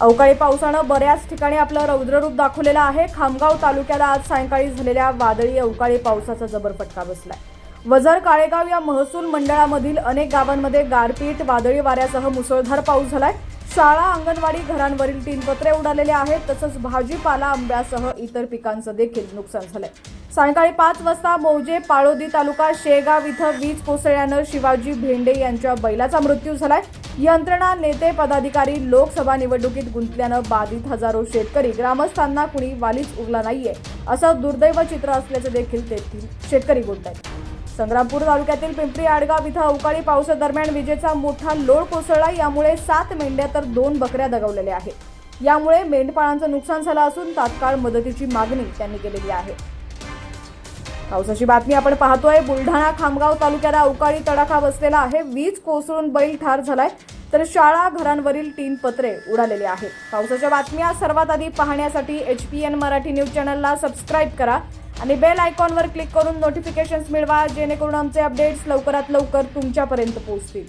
अवकाळी पावसानं बऱ्याच ठिकाणी आपलं रौद्ररूप दाखवलेलं आहे. खामगाव तालुक्याला आज सायंकाळी झालेल्या वादळी अवकाळी पावसाचा जबर फटका बसलाय. वजर काळेगाव या महसूल मंडळामधील अनेक गावांमध्ये गारपीट वादळी वाऱ्यासह मुसळधार पाऊस झालाय. शाळा अंगणवाडी घरांवरील तीनपत्रे उडालेले आहेत तसंच भाजीपाला आंब्यासह इतर पिकांचं देखील नुकसान झालंय. सायंकाळी पाच वाजता मौजे पाळोदी तालुका शेगाव इथं वीज कोसळल्यानं शिवाजी भेंडे यांच्या बैलाचा मृत्यू झालाय. यंत्रणा नेते पदाधिकारी लोकसभा निवडणुकीत गुंतल्यानं बाधित हजारो शेतकरी. ग्रामस्थांना कुणी वालीच उरला नाहीये असं दुर्दैव चित्र असल्याचं देखील तेथील शेतकरी बोलत आहेत संग्रामपूर तालुक्यातील पिंपरी आडगाव इथं अवकाळी पावसादरम्यान विजेचा मोठा लोड कोसळला. यामुळे सात मेंढ्या तर दोन बकऱ्या दगावलेल्या आहेत. यामुळे मेंढपाळांचं नुकसान झालं असून तात्काळ मदतीची मागणी त्यांनी केलेली आहे. पावसाची बातमी आपण पाहतोय. बुलढाणा खामगाव तालुक्याला अवकाळी तडाखा बसलेला आहे. वीज कोसळून बैल ठार झालाय. तर शाळा घरांवरील तीन पत्रे उडालेले आहेत. पावसाच्या बातम्या सर्वात आधी पाहण्यासाठी H P N Marathi news चॅनलला सबस्क्राईब करा आणि बेल आयकॉनवर क्लिक करून नोटिफिकेशन्स मिळवा जेणेकरून आमचे अपडेट्स लवकरात लवकर तुमच्यापर्यंत पोहोचतील.